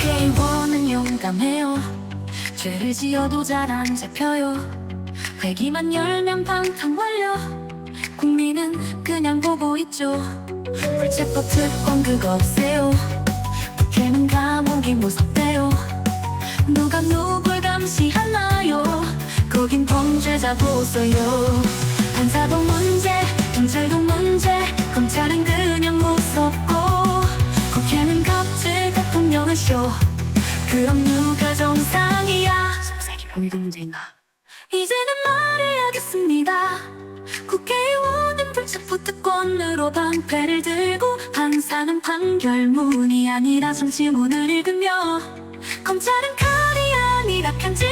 K1은 용감해요. 죄를 지어도 잘 안 잡혀요. 회기만 열면 방탕 완료 국민은 그냥 보고 있죠. 불체법 특권 그거 없애요. 국회는 감옥이 무섭대요. 누가 누굴 감시하나요? 거긴 범죄자 보세요. 쇼 그럼 누가 정상이야? 속삭이 우리도 문제인가 이제는 말해야겠습니다. 국회의원은 불체포 특권으로 방패를 들고 판사는 판결문이 아니라 정치문을 읽으며 검찰은 칼이 아니라 편지를